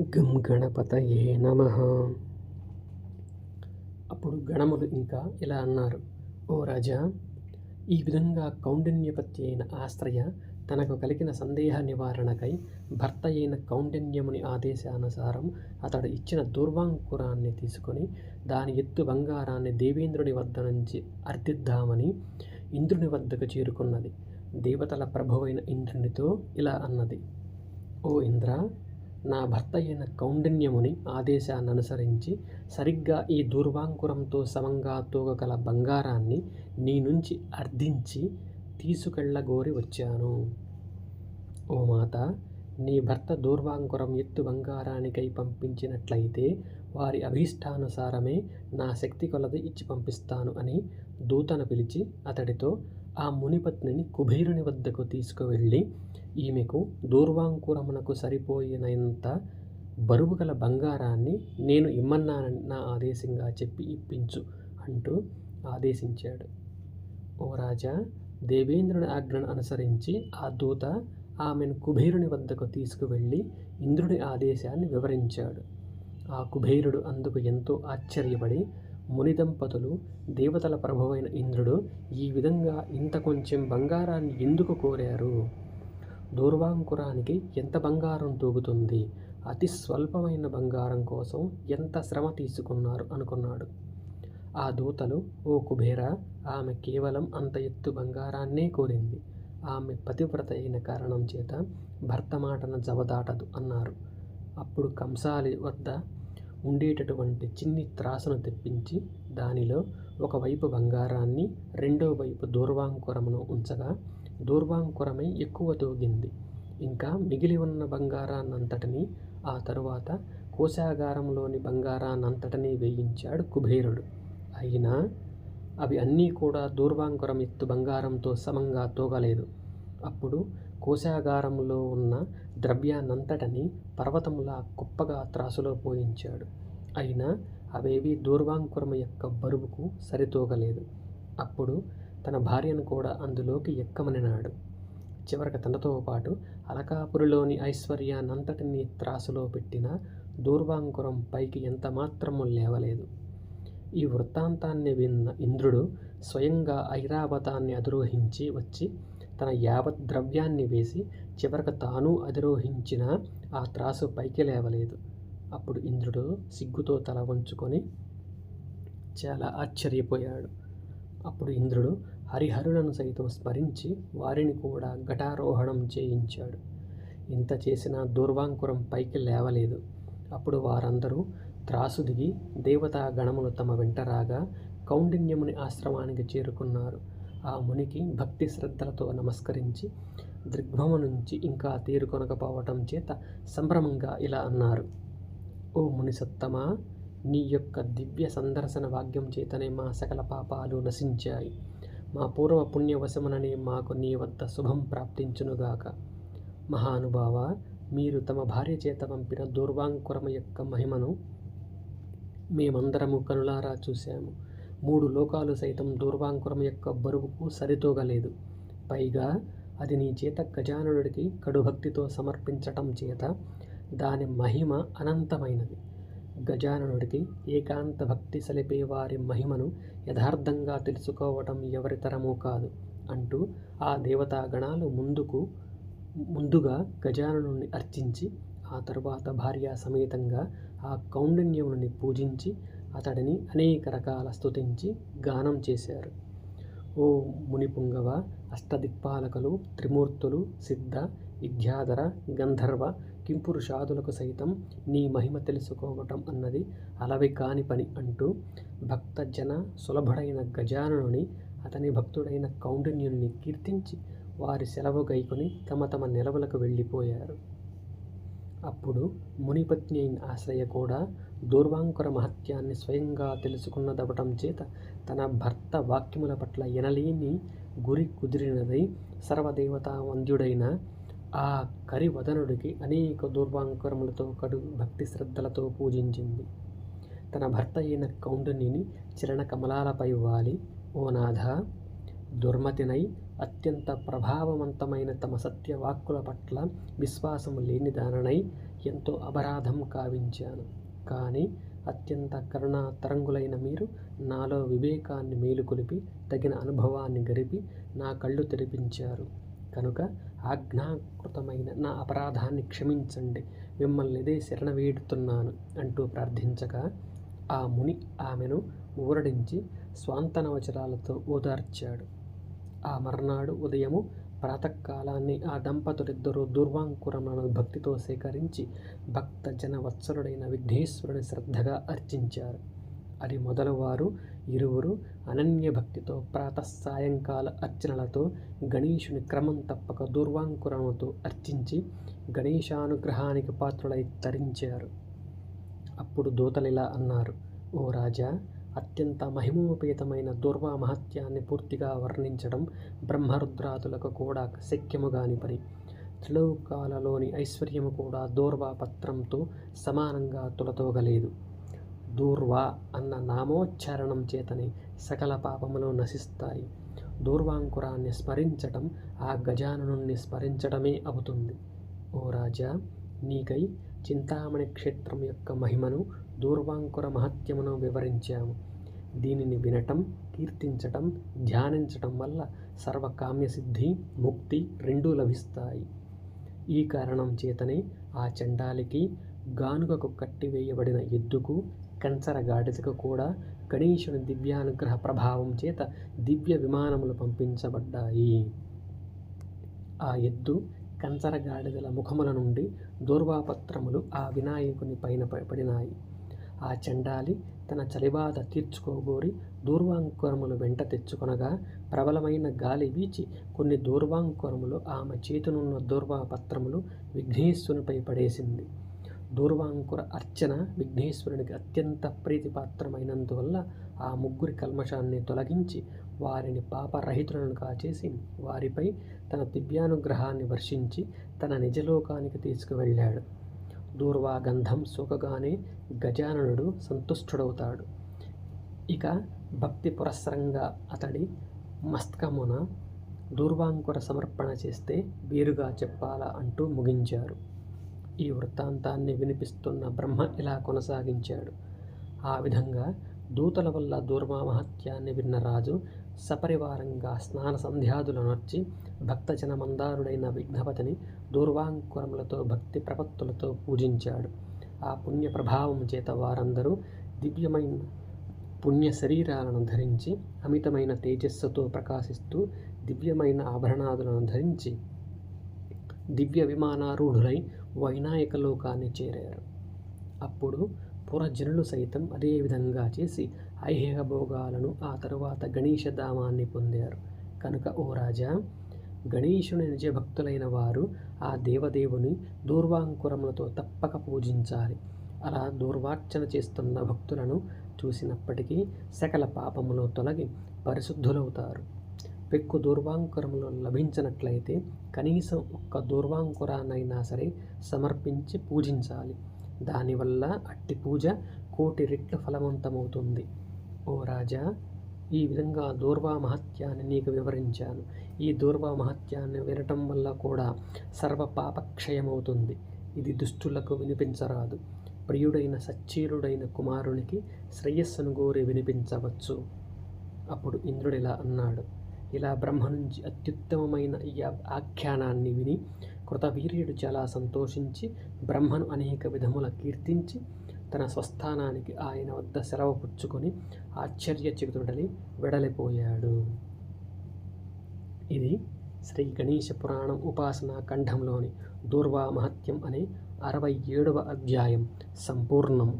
గం గణపతయే నమ. అప్పుడు గణములు ఇంకా ఇలా అన్నారు ఓ రాజా ఈ విధంగా కౌండిన్యపతి అయిన ఆశ్రయ తనకు కలిగిన సందేహ నివారణకై భర్త అయిన కౌండిన్యముని ఆదేశానుసారం అతడు ఇచ్చిన దూర్వాంకురాన్ని తీసుకొని దాని ఎత్తు బంగారాన్ని దేవేంద్రుని వద్ద నుంచి అర్థిద్దామని ఇంద్రుని వద్దకు చేరుకున్నది. దేవతల ప్రభువైన ఇంద్రునితో ఇలా అన్నది ఓ ఇంద్ర నా భర్త అయిన కౌండిన్యముని ఆదేశాన్ని అనుసరించి సరిగ్గా ఈ దూర్వాంకురంతో సమంగా తూగగల బంగారాన్ని నీ నుంచి అర్థించి తీసుకెళ్ళగోరి వచ్చాను. ఓ మాత నీ భర్త దూర్వాంకురం ఎత్తు బంగారానికై పంపించినట్లయితే వారి అభీష్టానుసారమే నా శక్తి కొలది ఇచ్చి పంపిస్తాను అని దూతను పిలిచి అతడితో ఆ మునిపత్నిని కుబేరుని వద్దకు తీసుకువెళ్ళి ఈమెకు దూర్వాంకురమునకు సరిపోయినంత బరువు గల బంగారాన్ని నేను ఇమ్మన్నానని నా ఆదేశంగా చెప్పి ఇప్పించు అంటూ ఆదేశించాడు. ఓ రాజా దేవేంద్రుని ఆజ్ఞను అనుసరించి ఆ దూత ఆమెను కుబేరుని వద్దకు తీసుకువెళ్ళి ఇంద్రుడి ఆదేశాన్ని వివరించాడు. ఆ కుబేరుడు అందుకు ఎంతో ఆశ్చర్యపడి మునిదంపతులు దేవతల ప్రభువైన ఇంద్రుడు ఈ విధంగా ఇంత కొంచెం బంగారాన్ని ఎందుకు కోరారు? దూర్వాంకురానికి ఎంత బంగారం తూగుతుంది? అతి స్వల్పమైన బంగారం కోసం ఎంత శ్రమ తీసుకున్నారు? అనుకున్నాడు. ఆ దూతలు ఓ కుబేర ఆమె కేవలం అంత ఎత్తు బంగారాన్నే కోరింది. ఆమె పతివ్రత అయిన కారణం చేత భర్త మాటను జవదాటదు అన్నారు. అప్పుడు కంసాలి వద్ద ఉండేటటువంటి చిన్ని త్రాసును తెప్పించి దానిలో ఒకవైపు బంగారాన్ని రెండో వైపు దూర్వాంకురమును ఉంచగా దూర్వాంకురమై ఎక్కువ తూగింది. ఇంకా మిగిలి ఉన్న బంగారాన్నంతటినీ ఆ తరువాత కోశాగారంలోని బంగారాన్నంతటినీ వేయించాడు కుబేరుడు. అయినా అవి అన్నీ కూడా దూర్వాంకురం ఎత్తు బంగారంతో సమంగా తూగలేదు. అప్పుడు కోశాగారంలో ఉన్న ద్రవ్యాన్నంతటిని పర్వతములా కుప్పగా త్రాసులో పోయించాడు. అయినా అవేవి దూర్వాంకురము యొక్క బరువుకు సరితూగలేదు. అప్పుడు తన భార్యను కూడా అందులోకి ఎక్కమనినాడు. చివరికి తనతో పాటు అలకాపురిలోని ఐశ్వర్యానంతటిని త్రాసులో పెట్టిన దూర్వాంకురం పైకి ఎంత మాత్రము లేవలేదు. ఈ వృత్తాంతాన్ని విన్న ఇంద్రుడు స్వయంగా ఐరావతాన్ని అధిరోహించి వచ్చి తన యావత్ ద్రవ్యాన్ని వేసి చివరకు తాను అధిరోహించిన ఆ త్రాసు పైకి లేవలేదు. అప్పుడు ఇంద్రుడు సిగ్గుతో తల వంచుకొని చాలా ఆశ్చర్యపోయాడు. అప్పుడు ఇంద్రుడు హరిహరులను సైతం స్మరించి వారిని కూడా ఘటారోహణం చేయించాడు. ఇంత చేసినా దూర్వాంకురం పైకి లేవలేదు. అప్పుడు వారందరూ త్రాసు దిగి దేవతా గణములు తమ వెంట రాగా కౌండిన్యముని ఆశ్రమానికి చేరుకున్నారు. ఆ మునికి భక్తి శ్రద్ధలతో నమస్కరించి దృగ్భమ నుంచి ఇంకా తేరుకొనకపోవటం చేత సంభ్రమంగా ఇలా అన్నారు. ఓ ముని సత్తమా నీ యొక్క దివ్య సందర్శన వాక్యం చేతనే మా సకల పాపాలు నశించాయి. మా పూర్వ పుణ్యవశమునని మాకు నీ వద్ద శుభం ప్రాప్తించునుగాక. మహానుభావ మీరు తమ భార్య చేత పంపిన దూర్వాంకురమ యొక్క మహిమను మేమందరము కనులారా చూశాము. మూడు లోకాలు సైతం దూర్వాంకురం యొక్క బరువుకు సరితూగలేదు. పైగా అది నీ చేత గజానుడికి కడుభక్తితో సమర్పించటం చేత దాని మహిమ అనంతమైనది. గజాననుడికి ఏకాంత భక్తి సలిపే వారి మహిమను యథార్థంగా తెలుసుకోవటం ఎవరితరమూ కాదు అంటూ ఆ దేవతా గణాలు ముందుకు ముందుగా గజాననుని అర్చించి ఆ తరువాత భార్య సమేతంగా ఆ కౌండిన్యముని పూజించి అతడిని అనేక రకాల స్తుతించి గానం చేశారు. ఓ మునిపుంగవ అష్టదిక్పాలకులు త్రిమూర్తులు సిద్ధ విద్యాధర గంధర్వ కింపురుషాదులకు సైతం నీ మహిమ తెలుసుకోవటం అన్నది అలవి కాని పని అంటూ భక్త జన సులభుడైన గజానుని అతని భక్తుడైన కౌండిన్యుని కీర్తించి వారి సెలవు గైకొని తమ తమ నిలవలకు వెళ్ళిపోయారు. అప్పుడు మునిపత్ని అయిన ఆశ్రయ కూడా దూర్వాంకుర మహత్యాన్ని స్వయంగా తెలుసుకున్నదవటం చేత తన భర్త వాక్యముల పట్ల ఎనలేని గురి కుదిరినదై సర్వదేవతా వంద్యుడైన ఆ కరివదనుడికి అనేక దూర్వాంకురములతో కడు భక్తి శ్రద్ధలతో పూజించింది. తన భర్త అయిన కౌండనిని చరణ కమలాలపై వాలి ఓ నాథ దుర్మతినై అత్యంత ప్రభావవంతమైన తమ సత్యవాక్కుల పట్ల విశ్వాసము లేని దాననై ఎంతో అపరాధం కావించాను. కానీ అత్యంత కరుణా తరంగులైన మీరు నాలో వివేకాన్ని మేలుకొలిపి తగిన అనుభవాన్ని గరిపి నా కళ్ళు తెరిపించారు. కనుక ఆజ్ఞాకృతమైన నా అపరాధాన్ని క్షమించండి. మిమ్మల్ని ఇదే శరణ వేడుతున్నాను అంటూ ప్రార్థించగా ఆ ముని ఆమెను ఊరడించి స్వాంతనవచరాలతో ఓదార్చాడు. ఆ మర్నాడు ఉదయము ప్రాతకాలాన్ని ఆ దంపతులిద్దరూ దుర్వాంకురములను భక్తితో సేకరించి భక్త జన వత్సలుడైన విఘ్నేశ్వరుని శ్రద్ధగా అర్చించారు. అది మొదలువారు ఇరువురు అనన్య భక్తితో సాయంకాల అర్చనలతో గణేశుని క్రమం తప్పక దూర్వాంకురముతో అర్చించి గణేశానుగ్రహానికి పాత్రులై తరించారు. అప్పుడు దూతలిలా అన్నారు ఓ రాజా అత్యంత మహిమోపేతమైన దుర్వా మహత్యాన్ని పూర్తిగా వర్ణించడం బ్రహ్మరుద్రాదులకు కూడా శక్యముగాని పని త్రిలోకాలలోని ఐశ్వర్యము కూడా దూర్వా పత్రంతో సమానంగా తులతోగలేదు. దూర్వ అన్న నామోచ్చారణం చేతనే సకల పాపములు నశిస్తాయి. దూర్వాంకురాన్ని స్మరించటం ఆ గజాననుణ్ణి స్మరించటమే అవుతుంది. ఓ రాజా నీకై చింతామణి క్షేత్రం యొక్క మహిమను దూర్వాంకుర మహత్యమును వివరించాము దీనిని వినటం కీర్తించటం ధ్యానించటం వల్ల సర్వకామ్యసిద్ధి ముక్తి రెండూ లభిస్తాయి. ఈ కారణం చేతనే ఆ చండాలికి గానుగకు కట్టివేయబడిన ఎద్దుకు కంచర గాడిదకు కూడా గణేశుని దివ్యానుగ్రహ ప్రభావం చేత దివ్య విమానములు పంపించబడ్డాయి. ఆ ఎద్దు కంచర గాడిదల ముఖముల నుండి దూర్వాపత్రములు ఆ వినాయకుని పైన పడినాయి. ఆ చండాలి తన చలిబాధ తీర్చుకోబోరి దూర్వాంకురములు వెంట తెచ్చుకొనగా ప్రబలమైన గాలి వీచి కొన్ని దూర్వాంకురములు ఆమె చేతునున్న దూర్వాపత్రములు విఘ్నేశ్వరునిపై పడేసింది. దూర్వాంకుర అర్చన విఘ్నేశ్వరునికి అత్యంత ప్రీతిపాత్రమైనందువల్ల ఆ ముగ్గురి కల్మషాన్ని తొలగించి వారిని పాపరహితులను కాచేసి వారిపై తన దివ్యానుగ్రహాన్ని వర్షించి తన నిజలోకానికి తీసుకువెళ్ళాడు. దూర్వాగంధం సోకగానే గజాననుడు సంతుష్టుడవుతాడు. ఇక భక్తి పురస్సరంగా అతడి మస్తకమున దూర్వాంకుర సమర్పణ చేస్తే వీరుగా చెప్పాలా అంటూ ముగించారు. ఈ వృత్తాంతాన్ని వినిపిస్తున్న బ్రహ్మ ఇలా కొనసాగించాడు. ఆ విధంగా దూతల వల్ల దూర్మా మహత్యాన్ని విన్న రాజు సపరివారంగా స్నాన సంధ్యాదులనర్చి భక్తజన మందారుడైన విఘ్నపతిని దూర్వాంకురములతో భక్తి ప్రపత్తులతో పూజించాడు. ఆ పుణ్య ప్రభావం చేత వారందరూ దివ్యమైన పుణ్య శరీరాలను ధరించి అమితమైన తేజస్సుతో ప్రకాశిస్తూ దివ్యమైన ఆభరణాదులను ధరించి దివ్య విమానారూఢులై వైనాయక లోకాన్ని చేరారు. అప్పుడు పురజనులు సైతం అదే విధంగా చేసి ఐహిక భోగాలను ఆ తరువాత గణేష ధామాన్ని పొందారు. కనుక ఓ రాజా గణేశుని నిజభక్తులైన వారు ఆ దేవదేవుని దూర్వాంకురములతో తప్పక పూజించాలి. అలా దూర్వార్చన చేస్తున్న భక్తులను చూసినప్పటికీ సకల పాపములో తొలగి పరిశుద్ధులవుతారు. పెక్కు దూర్వాంకురములు లభించినట్లయితే కనీసం ఒక్క దూర్వాంకురానైనా సరే సమర్పించి పూజించాలి. దానివల్ల అట్టి పూజ కోటి రెట్లు ఫలవంతమవుతుంది. ఓ రాజా ఈ విధంగా దూర్వా మహత్యాన్ని నీకు వివరించాను. ఈ దూర్వా మహత్యాన్ని వినటం వల్ల కూడా సర్వ పాపక్షయమవుతుంది. ఇది దుష్టులకు వినిపించరాదు. ప్రియుడైన సచ్చీరుడైన కుమారునికి శ్రేయస్సును గోరి వినిపించవచ్చు. అప్పుడు ఇంద్రుడిలా అన్నాడు. ఇలా బ్రహ్మ నుంచి అత్యుత్తమమైన ఈ ఆఖ్యానాన్ని విని కృతవీర్యుడు చాలా సంతోషించి బ్రహ్మను అనేక విధముల కీర్తించి తన స్వస్థానానికి ఆయన వద్ద సెలవు పుచ్చుకొని ఆశ్చర్యచకితుడని వెడలిపోయాడు. ఇది శ్రీ గణేశ పురాణం ఉపాసనా ఖండంలోని దూర్వా మహత్యం అనే అరవై ఏడవ అధ్యాయం సంపూర్ణం.